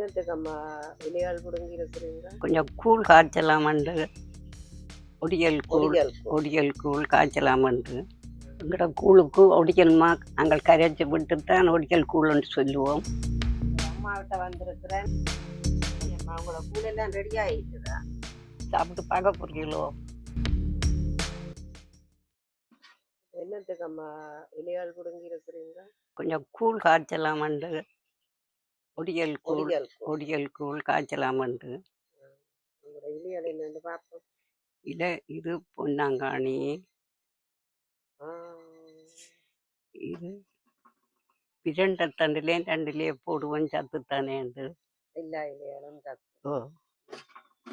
என்னத்துக்கு அம்மா இலையால் பிடுங்கி இருக்கிறீங்க கொஞ்சம் கூழ் காய்ச்சலாமண்டு ஒடியல் கூழ் ஒடியல் ஒடியல் கூழ் காய்ச்சலாமண்டு எங்கட கூழுக்கு ஒடியல்மா? நாங்கள் கரைச்சி விட்டு தான் ஒடியல் கூழ்னு சொல்லுவோம். அம்மாவிட்ட வந்திருக்கிறேன். அம்மா உங்களோட கூடெல்லாம் ரெடி ஆயிட்டுதா? சாப்பிட்டு பார்க்க போறீங்களோ என்னத்துக்கு அம்மா இலையால் பிடுங்கி இருக்கிறீங்க கொஞ்சம் கூழ் காய்ச்சலாமண்டு ஒடியல் கூழ் ஒடியல் ஒடியல் கூழ் காய்ச்சலாமண்டு உங்களோட இலையால் என்னன்னு பார்ப்போம். இல்லை இது பொன்னாங்காணி. ஆ, இது இரண்ட தண்டிலே ரெண்டிலே போடுவோம் சத்துத்தானேண்டு எல்லா இலையாலும் தப்பு ஓ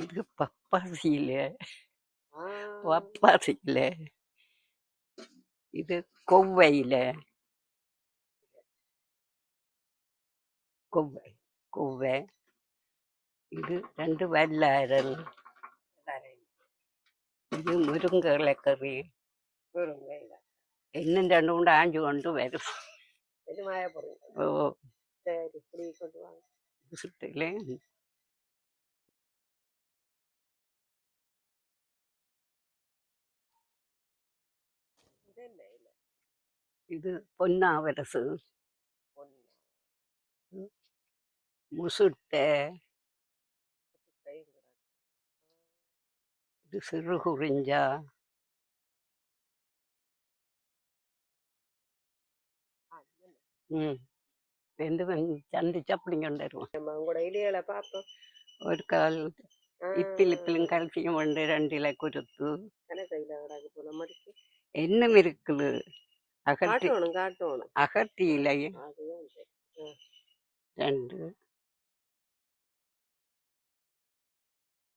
இது பப்பாசியில ஆ, பப்பாசியில இது கொவ்வையில கொவ்வை கொவ்வை இது ரெண்டு வல்லாரல் தரேன். இது முருங்கை கறி பாருங்க இதை. இன்னும் ரெண்டு மூணு ஆஞ்சு கொண்டு வரும் இது மாய போறீங்க ஓ சரி இப்படி கொண்டு வாங்க சுட்டிலே இது என்ன இலை இது பொன்னாவரசு ஒன்று முசுட்டை இது சிறு குறிஞ்சா என்ன? ம் ரெண்டு சந்திச்சு அப்படி கொண்டு வருவோம் நம்ம உங்களோட இலையால பார்ப்போம் ஒரு கால் இப்பில் இப்பிலும் கல்சியம் ரெண்டு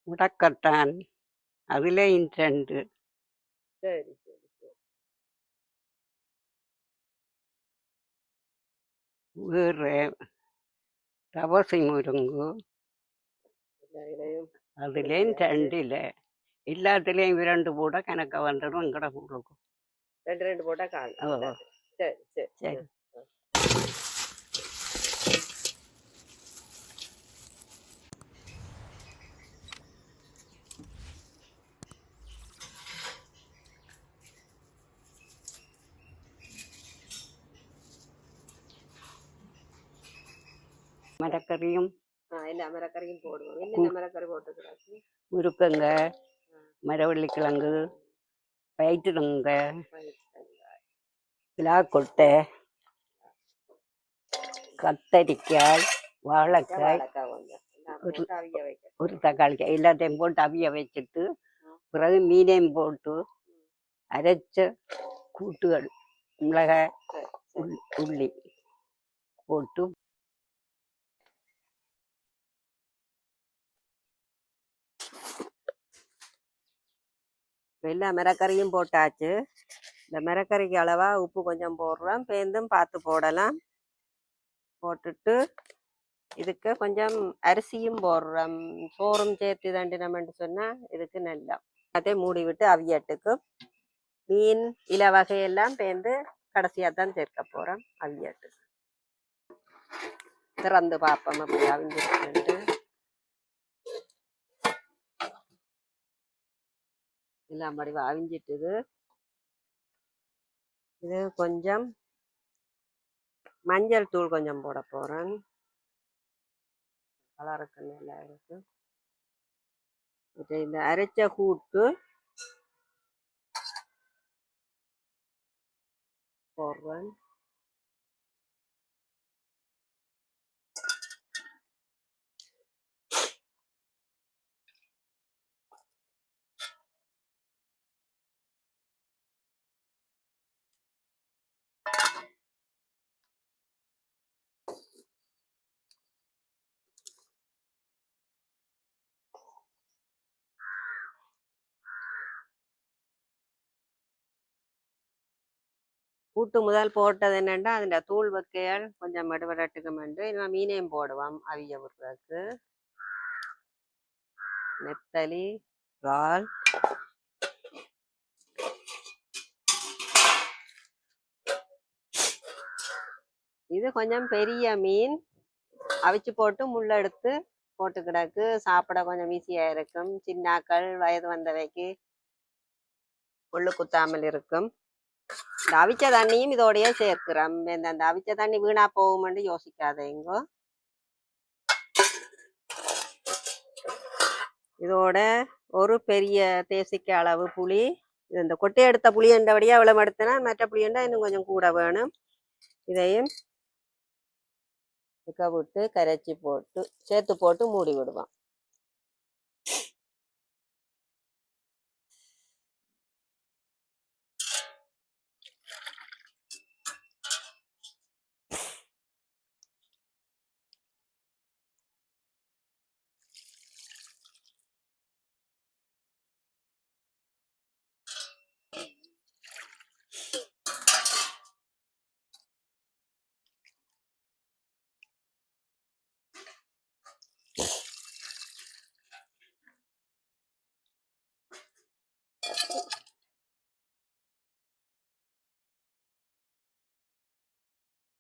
முடக்கத்தான் அதுலேயும் ரெண்டு சரி சரி சரி. வேறு தவசி முருங்கு. அதுலேயும் ரெண்டில் எல்லாத்துலேயும் இரண்டு கூட கணக்க வந்துடும் எங்கட ஊருக்கு ரெண்டு ரெண்டு போட்டா கால். ஓ. சரி சரி. சரி. மரக்கறியும் எல்லா மரக்கறியும் போடுவோம். என்னென்ன மரக்கறி போட்டுக்கிறாச்சு முருக்கங்க மரவள்ளிக்கிழங்கு பயிற்றுங்க விழாக்கொட்டை கத்தரிக்காய் வாழைக்காய் ஒரு- ஒரு தக்காளி காய் எல்லாத்தையும் போட்டு அவிய வச்சுட்டு பிறகு மீனையும் போட்டு அரைச்ச கூட்டுகள் மிளகாய் உள்ளி போட்டு எல்லா மிரக்கறியும் போட்டாச்சு. இந்த மிரக்கறிக்கு அளவா உப்பு கொஞ்சம் போடுறோம். பேந்தும் பார்த்து போடலாம். போட்டுட்டு இதுக்கு கொஞ்சம் அரிசியும் போடுறோம். சோறும் சேர்த்து தண்டினோம்னு சொன்னா இதுக்கு நல்லா அதே மூடி விட்டு அவியட்டுக்கு மீன் இல வகையெல்லாம் பேந்து கடைசியாக தான் சேர்க்க போறோம். அவியட்டுக்கு திறந்து பார்ப்போம். அப்படி அவிஞ்சிருக்கு எல்லாம் வடிவம் அவிஞ்சிட்டுது இது கொஞ்சம் மஞ்சள் தூள் கொஞ்சம் போட போறேன். கலருக்கு நல்லா இருக்கு. இது இந்த அரைச்ச கூட்டு போடுறேன். கூட்டு முதல் போட்டது என்னென்னா அதில் தூள் வைக்கையால் கொஞ்சம் மடுவடட்டுக்கு மண்டு இல்லை மீனையும் போடுவோம் அவிய விடுறதுக்கு நெத்தலி இறால். இது கொஞ்சம் பெரிய மீன். அவிச்சு போட்டு முள்ள எடுத்து போட்டு கிடக்கு. சாப்பிட கொஞ்சம் ஈஸியா இருக்கும். சின்னாக்கள் வயது வந்தவைக்கு முள்ளு குத்தாமல் இருக்கும். இந்த அவிச்ச தண்ணியும் இதோடயே சேர்க்கிறோம் இந்த அந்த அவிச்ச தண்ணி வீணா போகுமென்று யோசிக்காதீங்கோ இதோட ஒரு பெரிய தேசிக்க அளவு புளி இது இந்த கொட்டை எடுத்த புளி என்றபடியே அவ்வளோ எடுத்தேன்னா மற்ற புளி இன்னும் கொஞ்சம் கூட வேணும் இதையும் இக்க விட்டு கரைச்சி போட்டு சேர்த்து போட்டு மூடி விடுவோம்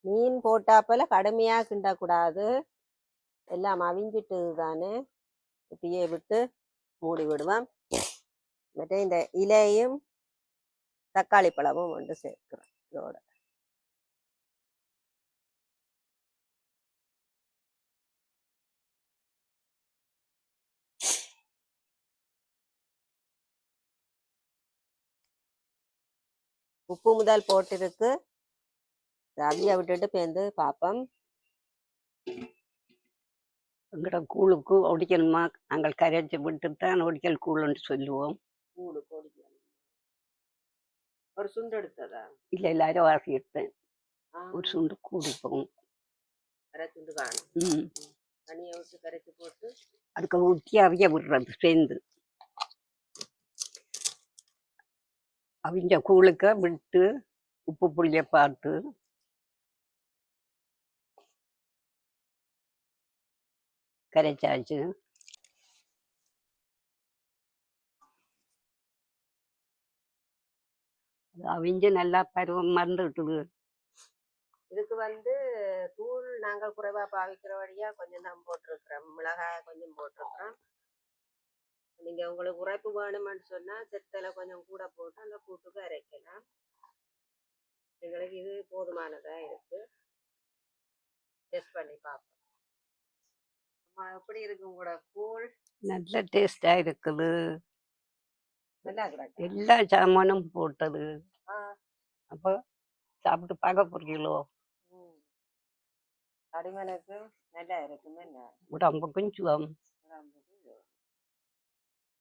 மீன் போட்டாப்பல கடுமையாக கிண்டக்கூடாது எல்லாம் அவிஞ்சிட்டு தானே. தீயை விட்டு மூடி விடுவோம். மற்ற இந்த இலையும் தக்காளி பழமும் ஒன்று சேர்க்கிறோம். இதோட. உப்பு முதல் போட்டிருக்கு. அவிய விட்டுட்டு பேந்து பார்ப்போம் எங்கட கூழுக்கு ஒடிக்கணுமா? நாங்கள் கரைச்சி விட்டு தான் ஒடிக்கல் கூழுன்னு சொல்லுவோம். கூடு கோடிக்கணும் ஒரு சுண்டு எடுத்ததா? இல்லை இல்லை அரைவாசி எடுத்தேன். ஒரு சுண்டு கூடிப்போம் அரை துண்டு காணும். ம். தண்ணியை விட்டு கரைச்சி போட்டு. அதுக்கு ஊற்றி அவிய விடுறது சேர்ந்து. அவிஞ்ச கூழுக்க விட்டு உப்பு புளிய பார்த்து கரைச்சாச்சு. அவிஞ்சு நல்லா பருவம் மறந்துட்டுது இதுக்கு வந்து தூள் நாங்கள் குறைவா பாவிக்கிறபடியா கொஞ்சம் தான் போட்டிருக்கிறோம். மிளகாய் கொஞ்சம் போட்டிருக்கிறோம். நீங்க உங்களுக்கு உரைப்பு வேணுமென்னு சொன்னா செத்தல கொஞ்சம் கூட போட்டு அந்த கூட்டுக்கு அரைக்கலாம். எங்களுக்கு இது போதுமானதா இருக்கு. டெஸ்ட் பண்ணி பார்ப்போம் எப்படி இருக்கு உங்களோட கூழ்? நல்ல டேஸ்டா இருக்குது. எல்லா சாமானும் போட்டது. அப்போ சாப்பிட்டு பார்க்க போறீங்களோ. அடிமனுக்கு நல்லா இருக்குமே என்ன? உடம்புக்கும் சுகம்.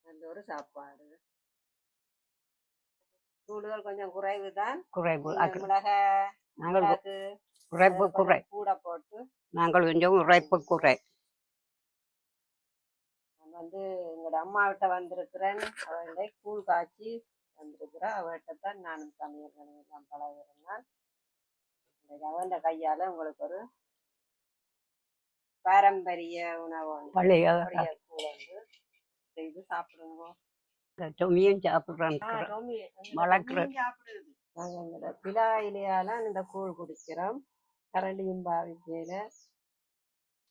நல்ல ஒரு சாப்பாடு. தூளுகள் கொஞ்சம் குறைவு தான். குறைவு. மிளகாய் நாங்கள் அதெல்லாம் குறை. கூட போட்டு நாங்கள் கொஞ்சம் உரைப்பு குறை. வந்து எங்களோட அம்மாவிட்ட வந்திருக்கிறேன் அவளை கூழ் காய்ச்சி வந்திருக்கிறேன் அவர்கிட்ட தான் நானும் சமையல் எல்லாம் பழகிறேன். அவன் கையால உங்களுக்கு ஒரு பாரம்பரிய உணவு பழைய செய்து சாப்பிடுங்க. தொமியும் சாப்பிட்றேன் வளர்க்குற- நாங்கள் இந்த பிலா இலையால இந்த கூழ் குடிக்கிறோம். கரண்டியும் பாவிக்கையில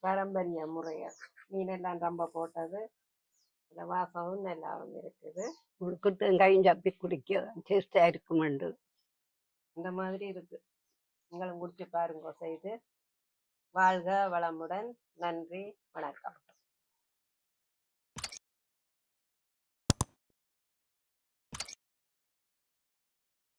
பாரம்பரிய முறையா. மீனெல்லாம் ரொம்ப போட்டது. இந்த வாசமும் நல்லாவும் இருக்குது. முழுக்கு தேங்காயும் சாப்பி குடிக்க. டேஸ்டா இருக்குமெண்டு. இந்த மாதிரி இருக்கு. நீங்களும் குடிச்சு பாருங்க செய்து. வாழ்க வளமுடன். நன்றி. வணக்கம்.